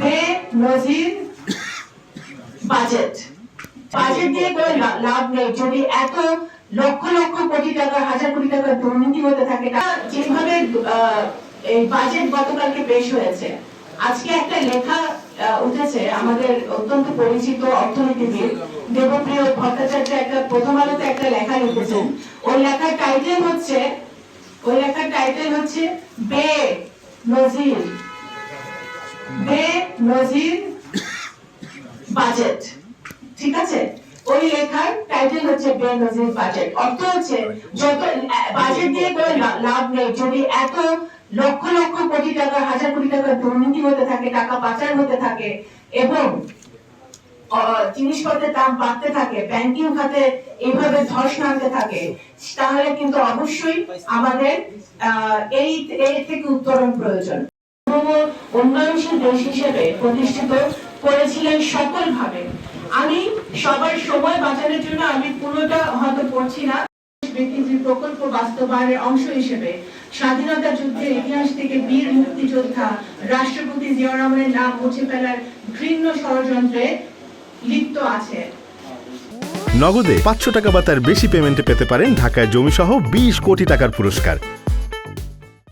বে নজির budget. Budget কোনো লাভ নেই। যদি এত লক্ষ লক্ষ কোটি টাকা, হাজার কোটি টাকা দুর্নীতি হতে থাকে যেভাবে এই বাজেট গতকালকে পেশ হয়েছে, আজকে একটা লেখা উঠেছে, আমাদের অত্যন্ত পরিচিত অর্থনীতিবিদ দেবপ্রিয় ভট্টাচার্য একটা প্রথম আলোতে একটা লেখা লিখেছেন। ওই লেখার টাইটেল হচ্ছে ওই লেখার টাইটেল হচ্ছে বে নজির। বে নজির বাজেট, ঠিক আছে? ওই লেখার টাইটেল হচ্ছে বেনজির বাজেট। অর্থ হচ্ছে যত, বাজেট দিয়ে কোনো লাভ নেই। যদি এত লক্ষ লক্ষ কোটি টাকা, হাজার কোটি টাকা দুর্নীতি হতে থাকে, টাকা পাচার হতে থাকে, এবং জিনিসপত্রের দাম বাড়তে থাকে ব্যাংকিং খাতে এইভাবে ধস নামতে থাকে, তাহলে কিন্তু অবশ্যই আমাদের এই, এর থেকে উত্তরণ প্রয়োজন। উন্নয়নশীল দেশ হিসেবে প্রতিষ্ঠিত করেছিলেন সকল ভাবে আমি সবার সময় বাঁচানোর জন্য আমি পুরোটা হয়তো পড়ছি না। ব্যক্তির প্রকল্প বাস্তবায়নের অংশ হিসেবে স্বাধীনতা যুদ্ধের ইতিহাস থেকে বীর মুক্তিযোদ্ধা রাষ্ট্রপতি নাম মুছে ফেলার ঘৃণ্য ষড়যন্ত্রে লিপ্ত আছে। নগদে পাঁচশো টাকা বা তার বেশি পেমেন্টে পেতে পারেন ঢাকায় জমিসহ বিশ কোটি টাকার পুরস্কার।